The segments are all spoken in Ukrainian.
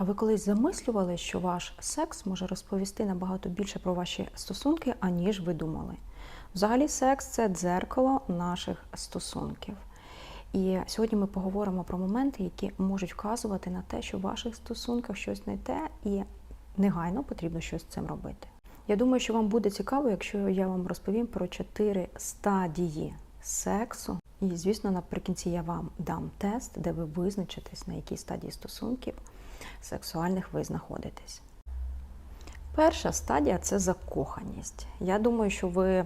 А ви колись замислювали, що ваш секс може розповісти набагато більше про ваші стосунки, аніж ви думали? Взагалі, секс це дзеркало наших стосунків. І сьогодні ми поговоримо про моменти, які можуть вказувати на те, що в ваших стосунках щось не те, і негайно потрібно щось з цим робити. Я думаю, що вам буде цікаво, якщо я вам розповім про чотири стадії сексу. І, звісно, наприкінці я вам дам тест, де ви визначитесь, на якій стадії стосунків сексуальних ви знаходитесь. Перша стадія це закоханість. Я думаю, що ви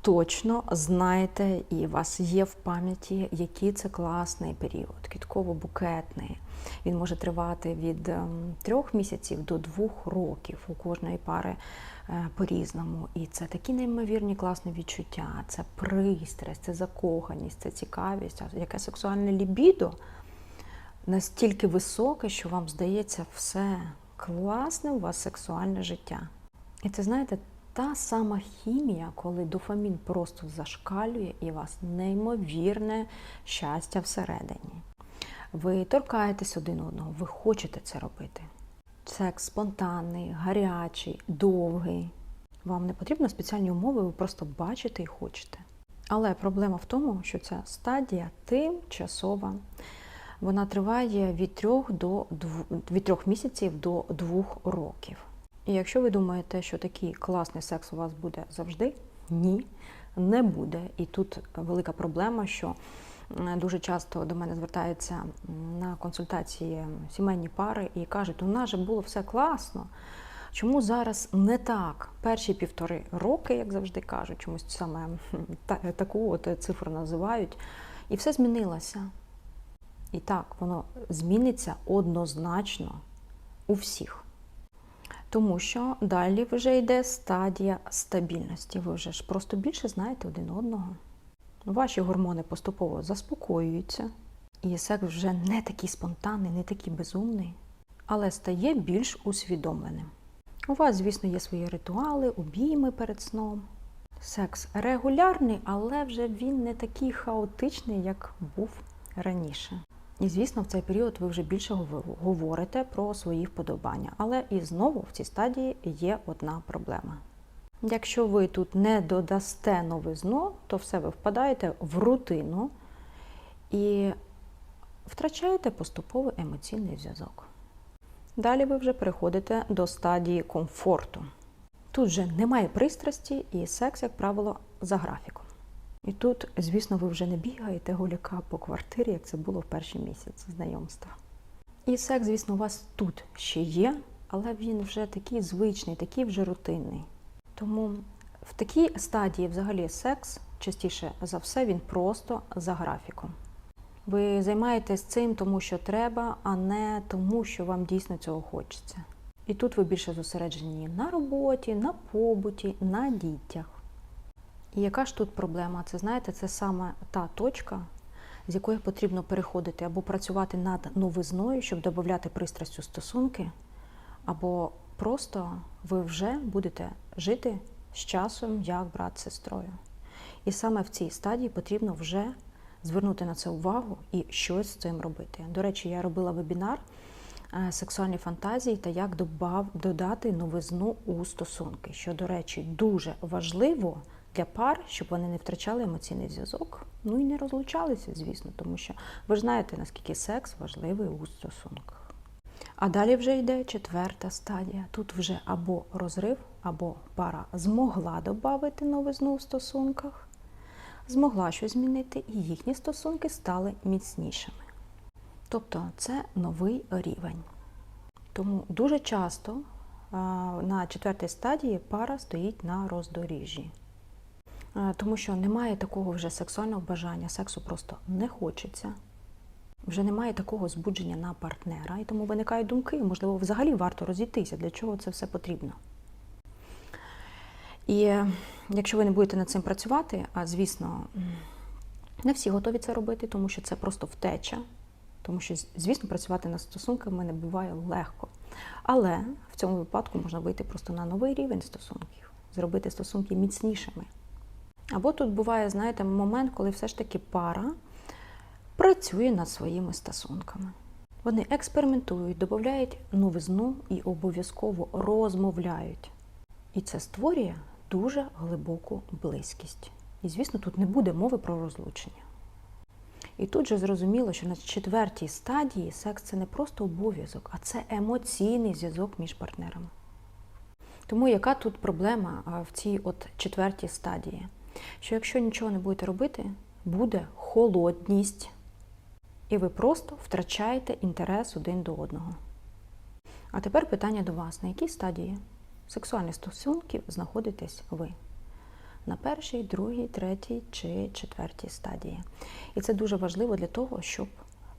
точно знаєте і у вас є в пам'яті, який це класний період, квітково-букетний. Він може тривати від ем, трьох місяців до двох років у кожної пари е, по-різному. І це такі неймовірні класні відчуття, це пристрасть, це закоханість, це цікавість, яке сексуальне лібідо настільки високе, що вам здається все класне у вас сексуальне життя. І це, знаєте, та сама хімія, коли дофамін просто зашкалює і у вас неймовірне щастя всередині. Ви торкаєтесь один одного, ви хочете це робити. Секс спонтанний, гарячий, довгий. Вам не потрібно спеціальні умови, ви просто бачите і хочете. Але проблема в тому, що ця стадія тимчасова. Вона триває від трьох до дв... від трьох місяців до двох років. І якщо ви думаєте, що такий класний секс у вас буде завжди, ні, не буде. І тут велика проблема, що дуже часто до мене звертаються на консультації сімейні пари і кажуть, у нас же було все класно. Чому зараз не так? Перші півтори роки, як завжди кажуть, чомусь саме таку от цифру називають, і все змінилося. І так, воно зміниться однозначно у всіх. Тому що далі вже йде стадія стабільності. Ви вже ж просто більше знаєте один одного. Ваші гормони поступово заспокоюються, і секс вже не такий спонтанний, не такий безумний, але стає більш усвідомленим. У вас, звісно, є свої ритуали, обійми перед сном. Секс регулярний, але вже він не такий хаотичний, як був раніше. І, звісно, в цей період ви вже більше говорите про свої вподобання. Але і знову в цій стадії є одна проблема. Якщо ви тут не додасте новизну, то все ви впадаєте в рутину і втрачаєте поступово емоційний зв'язок. Далі ви вже переходите до стадії комфорту. Тут вже немає пристрасті і секс, як правило, за графіком. І тут, звісно, ви вже не бігаєте гуляка по квартирі, як це було в перші місяці знайомства. І секс, звісно, у вас тут ще є, але він вже такий звичний, такий вже рутинний. Тому в такій стадії взагалі секс, частіше за все, він просто за графіком. Ви займаєтесь цим, тому що треба, а не тому, що вам дійсно цього хочеться. І тут ви більше зосереджені на роботі, на побуті, на дітях. І яка ж тут проблема? Це знаєте, це саме та точка, з якої потрібно переходити або працювати над новизною, щоб додати пристрасть у стосунки, або просто ви вже будете жити з часом як брат з сестрою. І саме в цій стадії потрібно вже звернути на це увагу і щось з цим робити. До речі, я робила вебінар сексуальні фантазії та як додати новизну у стосунки, що, до речі, дуже важливо для пар, щоб вони не втрачали емоційний зв'язок, ну і не розлучалися, звісно, тому що ви ж знаєте, наскільки секс важливий у стосунках. А далі вже йде четверта стадія. Тут вже або розрив, або пара змогла додати новизну в стосунках, змогла щось змінити, і їхні стосунки стали міцнішими. Тобто це новий рівень. Тому дуже часто на четвертій стадії пара стоїть на роздоріжжі. Тому що немає такого вже сексуального бажання, сексу просто не хочеться. Вже немає такого збудження на партнера, і тому виникають думки, можливо, взагалі варто розійтися, для чого це все потрібно. І якщо ви не будете над цим працювати, а звісно, не всі готові це робити, тому що це просто втеча, тому що, звісно, працювати над стосунками не буває легко. Але в цьому випадку можна вийти просто на новий рівень стосунків, зробити стосунки міцнішими. Або тут буває, знаєте, момент, коли все ж таки пара працює над своїми стосунками. Вони експериментують, додають новизну і обов'язково розмовляють. І це створює дуже глибоку близькість. І, звісно, тут не буде мови про розлучення. І тут же зрозуміло, що на четвертій стадії секс це не просто обов'язок, а це емоційний зв'язок між партнерами. Тому яка тут проблема в цій от четвертій стадії? Що якщо нічого не будете робити, буде холодність, і ви просто втрачаєте інтерес один до одного. А тепер питання до вас: на якій стадії сексуальних стосунків знаходитесь ви? На першій, другій, третій чи четвертій стадії. І це дуже важливо для того, щоб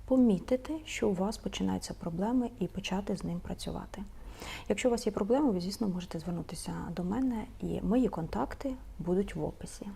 помітити, що у вас починаються проблеми і почати з ним працювати. Якщо у вас є проблеми, ви, звісно, можете звернутися до мене, і мої контакти будуть в описі.